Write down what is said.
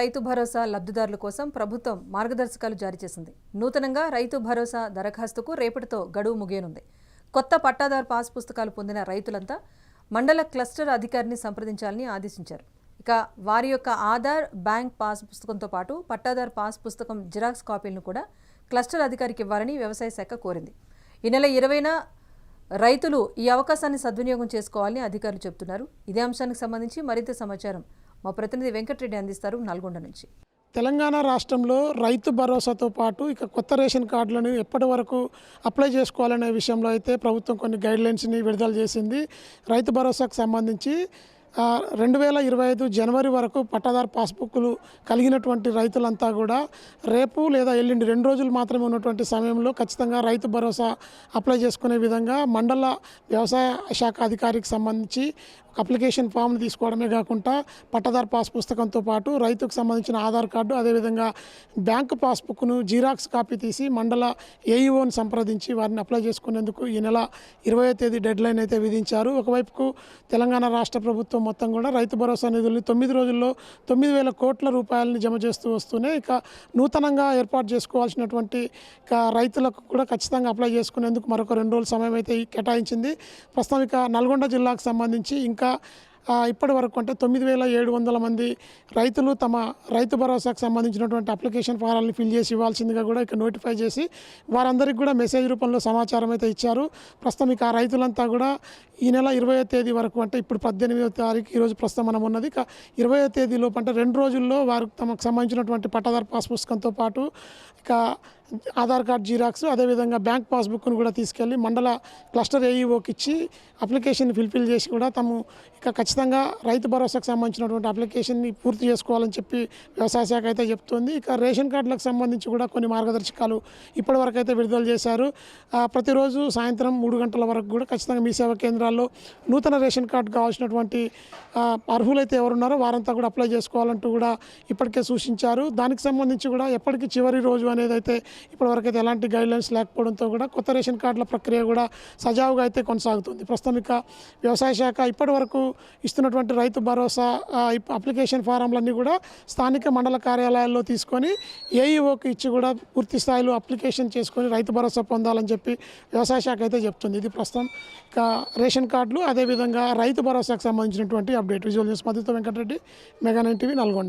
రైతు భరోసా లబ్ధిదారుల కోసం ప్రభుత్వం మార్గదర్శకాలు జారీ చేసింది. నూతనంగా రైతు భరోసా దరఖాస్తుకు రేపటితో గడువు ముగియనుంది. కొత్త పట్టాదారు పాస్ పుస్తకాలు పొందిన రైతులంతా మండల క్లస్టర్ అధికారిని సంప్రదించాలని ఆదేశించారు. ఇక వారి యొక్క ఆధార్ బ్యాంక్ పాస్ పుస్తకంతో పాటు పట్టాదారు పాస్ పుస్తకం జిరాక్స్ కాపీలను కూడా క్లస్టర్ అధికారికి ఇవ్వాలని వ్యవసాయ శాఖ కోరింది. ఈ నెల ఇరవైన రైతులు ఈ అవకాశాన్ని సద్వినియోగం చేసుకోవాలని అధికారులు చెబుతున్నారు. ఇదే అంశానికి సంబంధించి మరింత సమాచారం మా ప్రతినిధి వెంకటరెడ్డి అందిస్తారు నల్గొండ నుంచి. తెలంగాణ రాష్ట్రంలో రైతు భరోసాతో పాటు ఇక కొత్త రేషన్ కార్డులను ఎప్పటి వరకు అప్లై చేసుకోవాలనే విషయంలో అయితే ప్రభుత్వం కొన్ని గైడ్లైన్స్ని విడుదల చేసింది. రైతు భరోసాకు సంబంధించి రెండు వేల ఇరవై ఐదు జనవరి వరకు పట్టాదారు పాస్బుక్లు కలిగినటువంటి రైతులంతా కూడా రేపు లేదా ఎల్లుండి రెండు రోజులు మాత్రమే ఉన్నటువంటి సమయంలో ఖచ్చితంగా రైతు భరోసా అప్లై చేసుకునే విధంగా మండల వ్యవసాయ శాఖ అధికారికి సంబంధించి అప్లికేషన్ ఫామ్ను తీసుకోవడమే కాకుండా పట్టదారు పాస్ పుస్తకంతో పాటు రైతుకు సంబంధించిన ఆధార్ కార్డు అదేవిధంగా బ్యాంకు పాస్బుక్ను జీరాక్స్ కాపీ తీసి మండల ఏఈఓని సంప్రదించి వారిని అప్లై చేసుకునేందుకు ఈ నెల ఇరవై తేదీ డెడ్లైన్ అయితే విధించారు. ఒకవైపుకు తెలంగాణ రాష్ట్ర ప్రభుత్వం మొత్తం కూడా రైతు భరోసా నిధుల్ని తొమ్మిది రోజుల్లో తొమ్మిది వేల కోట్ల రూపాయలని జమ చేస్తూ వస్తూనే ఇక నూతనంగా ఏర్పాటు చేసుకోవాల్సినటువంటి ఇక రైతులకు కూడా ఖచ్చితంగా అప్లై చేసుకునేందుకు మరొక రెండు రోజుల సమయం అయితే కేటాయించింది. ప్రస్తుతం ఇక నల్గొండ జిల్లాకు సంబంధించి ఇంకా ఇప్పటి వరకు అంటే తొమ్మిది వేల ఏడు వందల మంది రైతులు తమ రైతు భరోసాకు సంబంధించినటువంటి అప్లికేషన్ ఫారాలను ఫిల్ చేసి ఇవ్వాల్సిందిగా కూడా ఇక్కడ నోటిఫై చేసి వారందరికీ కూడా మెసేజ్ రూపంలో సమాచారం అయితే ఇచ్చారు. ప్రస్తుతం ఇక ఆ రైతులంతా కూడా ఈ నెల ఇరవయో తేదీ వరకు అంటే ఇప్పుడు పద్దెనిమిదో తారీఖు ఈరోజు ప్రస్తుతం మనం ఉన్నది. ఇక ఇరవయో తేదీలోపు అంటే రెండు రోజుల్లో వారు తమకు సంబంధించినటువంటి పట్టాదారు పాస్ పుస్తకంతో పాటు ఇక ఆధార్ కార్డ్ జీరాక్స్ అదేవిధంగా బ్యాంక్ పాస్బుక్ను కూడా తీసుకెళ్ళి మండల క్లస్టర్ ఏఈఓకి ఇచ్చి అప్లికేషన్ ఫిల్ఫిల్ చేసి కూడా తాము ఇక ఖచ్చితంగా రైతు భరోసాకు సంబంధించినటువంటి అప్లికేషన్ని పూర్తి చేసుకోవాలని చెప్పి వ్యవసాయ శాఖ అయితే చెప్తుంది. ఇక రేషన్ కార్డులకు సంబంధించి కూడా కొన్ని మార్గదర్శకాలు ఇప్పటివరకు అయితే విడుదల చేశారు. ప్రతిరోజు సాయంత్రం మూడు గంటల వరకు కూడా ఖచ్చితంగా మీ సేవా కేంద్రాల్లో నూతన రేషన్ కార్డు కావాల్సినటువంటి అర్హులైతే ఎవరున్నారో వారంతా కూడా అప్లై చేసుకోవాలంటూ కూడా ఇప్పటికే సూచించారు. దానికి సంబంధించి కూడా ఎప్పటికీ చివరి రోజు అనేది అయితే ఇప్పటివరకు అయితే ఎలాంటి గైడ్లైన్స్ లేకపోవడంతో కూడా కొత్త రేషన్ కార్డుల ప్రక్రియ కూడా సజావుగా అయితే కొనసాగుతుంది. ప్రస్తుతం వ్యవసాయ శాఖ ఇప్పటి వరకు ఇస్తున్నటువంటి రైతు భరోసా ఇప్- అప్లికేషన్ ఫారంలన్నీ కూడా స్థానిక మండల కార్యాలయాల్లో తీసుకొని ఏఈఓకి ఇచ్చి కూడా పూర్తి స్థాయిలో అప్లికేషన్ చేసుకొని రైతు భరోసా పొందాలని చెప్పి వ్యవసాయ శాఖ అయితే చెప్తుంది. ఇది ప్రస్తుతం ఇక రేషన్ కార్డులు అదేవిధంగా రైతు భరోసాకు సంబంధించినటువంటి update. Visual news మధ్యతో Venkata Reddy mega nine TV Nalgonda.